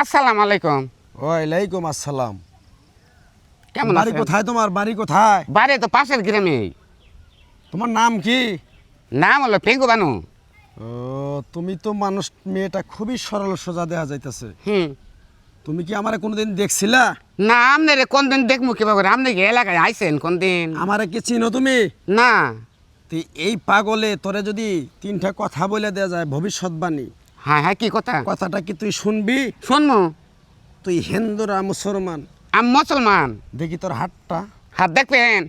আসসালামু আলাইকুম। ওয়ালাইকুম আসসালাম। কেমন বাড়ি কোথায় তোমার? বাড়ি কোথায়? বাড়ি তো পাশের গ্রামে। তোমার নাম কি? নাম হলো পেঙ্গু বানু। ও তুমি তো মানুষ মেয়েটা খুবই সরল সোজা দেয়া যাইতেছে। হুম। তুমি কি আমারে কোনোদিন দেখছিলা? না আপনি রে কোন দিন দেখব কিবা করে? আপনি কি এলাকায় আইসেন কোন দিন আমারে কি চিনো তুমি? না। এই পাগলে তোরে যদি তিনটা কথা বলে দেয়া যায় ভবিষ্যৎবাণী। হ্যাঁ হ্যাঁ কি কথা? কথাটা কি তুই শুনবি? শুনব। তুই হিন্দুরা মুসলমান? আমি মুসলমান। দেখি তোর হাতটা। হাত দেখবেন।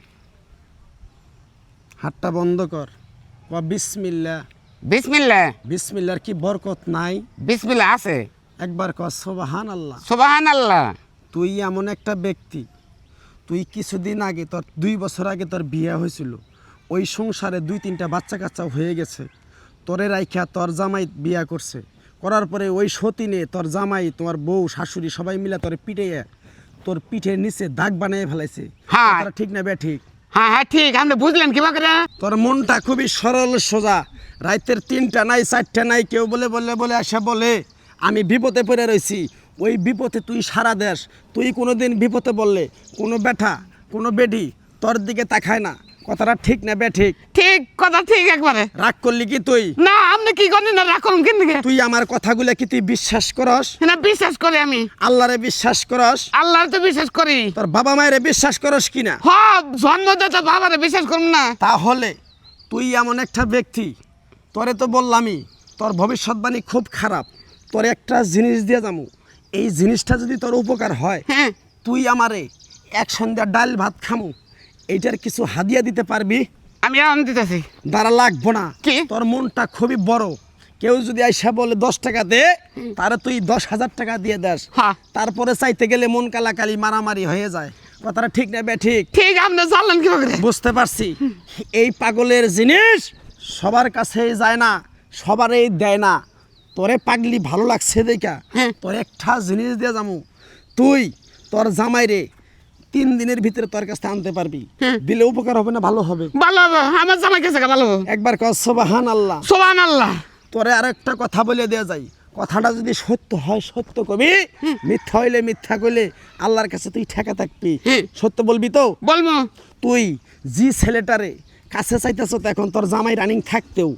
হাতটা বন্ধ কর। ক বিসমিল্লা বিসমিল্লা বিসমিল্লার কি বরকত নাই? বিসমিল্লা আছে। একবার কর সোবাহান আল্লাহ সুবাহান আল্লাহ তুই এমন একটা ব্যক্তি তুই কিছুদিন আগে তোর দুই বছর আগে তোর বিয়ে হয়েছিল। ওই সংসারে দুই তিনটা বাচ্চা কাচ্চা হয়ে গেছে। তোরে রাইখা তোর জামাই বিয়া করছে। করার পরে ওই সতীনে তোর জামাই তোমার বউ শাশুড়ি সবাই মিলে তোর পিঠে তোর পিঠের নিচে দাগ বানিয়ে ফেলাইছে। হ্যাঁ। ঠিক না বে ঠিক। হ্যাঁ হ্যাঁ ঠিক। আপনি বুঝলেন কি করে তোর মনটা খুবই সরল সোজা। রাতের তিনটা নাই চারটা নাই কেউ বলে বলে বলে আসে বলে আমি বিপদে পড়ে রয়েছি ওই বিপদে তুই সারা দেশ। তুই কোনো দিন বিপদে বললে কোনো বেটা কোনো বেডি তোর দিকে তাকায় না। কথাটা ঠিক না বে ঠিক? ঠিক কথা ঠিক একবারে। রাগ করলি কি তুই? না আপনি কি করেন না রাখুন কিন্তু তুই আমার কথাগুলো কি তুই বিশ্বাস করস? না বিশ্বাস করি আমি। আল্লাহরে বিশ্বাস করস? আল্লাহর তো বিশ্বাস করি। তোর বাবা মায়ের বিশ্বাস করস কিনা হ জন্মদাতা বাবারে বিশ্বাস করুন না। তাহলে তুই এমন একটা ব্যক্তি তোরে তো বললামই তোর ভবিষ্যৎবাণী খুব খারাপ। তোর একটা জিনিস দিয়ে যাব এই জিনিসটা যদি তোর উপকার হয় হ্যাঁ। তুই আমারে এক সন্ধ্যা ডাল ভাত খামু। এইটার কিছু হাদিয়া দিতে পারবি? আমি এখন দিতেছি। দাঁড়া লাগবো না। কি? তোর মনটা খুবই বড়। কেউ যদি আইসা বলে দশ টাকা দে তারে তুই দশ হাজার টাকা দিয়ে দেস। হ্যাঁ। তারপরে চাইতে গেলে মন কালাকালি মারামারি হয়ে যায়। কথাটা ঠিক না বে ঠিক? ঠিক আপনি জানলেন করে বুঝতে পারছি। এই পাগলের জিনিস সবার কাছেই যায় না সবারই দেয় না। তোরে পাগলি ভালো লাগছে দেখা। হ্যাঁ। তোর একটা জিনিস দিয়ে যামু। তুই তোর জামাইরে তিন দিনের ভিতরে তোর কাছে আনতে পারবি। দিলে উপকার হবে না ভালো হবে। ভালো হবে। আমার জামাই কাছে ভালো হবে। একবার কর সোবাহান আল্লাহ সোবান আল্লাহ তোরে আর একটা কথা বলে দেওয়া যায়। কথাটা যদি সত্য হয় সত্য কবি। মিথ্যা হইলে মিথ্যা কইলে আল্লাহর কাছে তুই ঠেকা থাকবি। সত্য বলবি তো? বলব। তুই জি ছেলেটারে কাছে চাইতেছ তো এখন তোর জামাই রানিং থাকতেও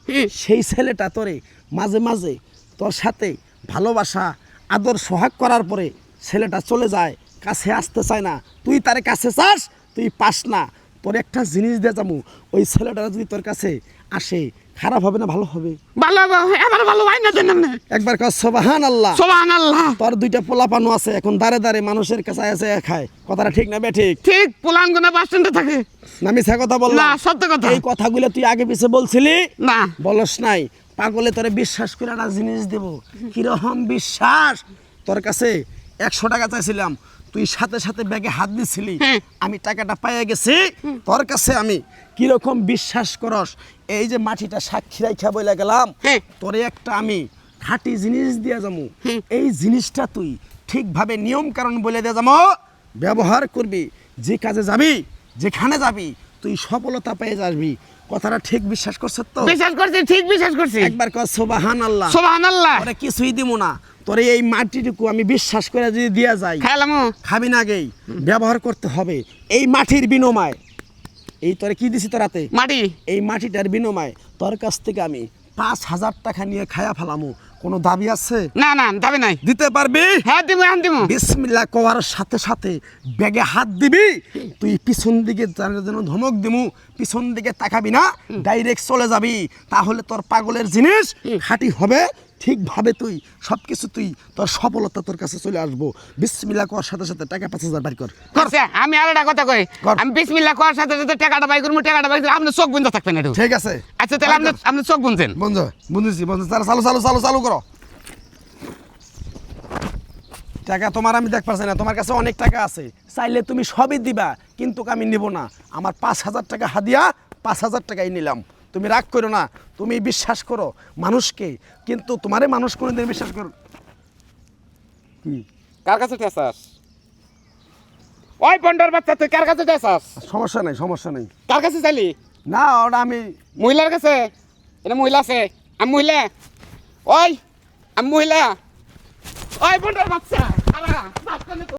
সেই ছেলেটা তোরে মাঝে মাঝে তোর সাথে ভালোবাসা আদর সোহাগ করার পরে ছেলেটা চলে যায়। কাছে আসতে চায় না। তুই তার কাছে চাস তুই পাস না। তোর একটা জিনিস দিয়ে যাব। ওই ছেলেটা যদি তোর কাছে আসে খারাপ হবে না ভালো হবে? ভালো হবে এবার ভালো হয় না দেন একবার কর সোবাহান আল্লাহ সোবান আল্লাহ তোর দুইটা পোলাপানো আছে এখন দাঁড়ে দাঁড়ে মানুষের কাছে আছে খায়। কথাটা ঠিক না বে ঠিক? ঠিক পুলান গুনা বাস স্ট্যান্ডে থাকে। না মিথ্যা কথা বললাম না। সত্য কথা। এই কথাগুলো তুই আগে পিছে বলছিলি? না। বলস নাই। পাগলে তোরে বিশ্বাস করে একটা জিনিস দেব। কীরকম বিশ্বাস? তোর কাছে একশো টাকা চাইছিলাম। তুই সাথে সাথে ব্যাগে হাত দিছিলি। আমি টাকাটা পাইয়া গেছি তোর কাছে আমি কীরকম বিশ্বাস করস এই যে মাটিটা সাক্ষী রাইখা বলে গেলাম হ্যাঁ। তোরে একটা আমি খাঁটি জিনিস দিয়ে যাব এই জিনিসটা তুই ঠিকভাবে নিয়ম কারণ বলে দিয়ে যাব ব্যবহার করবি যে কাজে যাবি যেখানে যাবি তুই সফলতা পেয়ে যাবি। কথাটা ঠিক বিশ্বাস করছ তো? বিশ্বাস করছি ঠিক বিশ্বাস করছি। একবার কর সোবাহান আল্লাহ সোবান আল্লাহ কিছুই দিব না। তোরে এই মাটিটুকু আমি বিশ্বাস করে যদি দিয়া যাই খাইলাম খাবি না আগেই ব্যবহার করতে হবে। এই মাটির বিনিময়। এই তোরে কি দিছি তোরাতে মাটি। এই মাটিটার বিনিময়। তোর কাছ থেকে আমি পাঁচ হাজার টাকা নিয়ে খায়া ফেলামু। কোনো দাবি আছে? না না দাবি নাই। দিতে পারবি? হ্যাঁ দিব হ্যাঁ দিব বিসমিল্লা কওয়ার সাথে সাথে ব্যাগে হাত দিবি। তুই পিছন দিকে যেন ধমক দিমু পিছন দিকে তাকাবি না ডাইরেক্ট চলে যাবি। তাহলে তোর পাগলের জিনিস খাঁটি হবে। ঠিকভাবে তুই সব কিছু তুই তোর সফলতা তোর কাছে চলে আসব। বিসমিল্লা করার সাথে সাথে টাকা পাঁচ হাজার বাড়ি কর। আচ্ছা আমি আর একটা কথা কই। আমি বিসমিল্লাহ করার সাথে সাথে টাকাটা বাই করব টাকাটা বাই আপনি চোখ বন্ধ থাকবেন একটু। ঠিক আছে। আচ্ছা তাহলে আপনি আপনি চোখ বুনছেন। বন্ধু বুঝেছি বন্ধু। চালু চালু চালু চালু চালু করো। টাকা তোমার আমি দেখ পারছি না। তোমার কাছে অনেক টাকা আছে। চাইলে তুমি সবই দিবা কিন্তু আমি নিব না। আমার পাঁচ হাজার টাকা হাদিয়া পাঁচ হাজার টাকাই নিলাম। তুমি রাগ করো না তুমি বিশ্বাস করো মানুষকে। কিন্তু তোমারে মানুষ কোনোদিন বিশ্বাস করো কার কাছে টেসাস ওই পন্ডর বাচ্চা তুই কার কাছে টেসাস সমস্যা নেই সমস্যা নেই। কার কাছে চাইলি না ওটা আমি মহিলার কাছে? এটা মহিলা আছে। আমি মহিলা? ওই আমি মহিলা। ওই বন্ডার বাচ্চা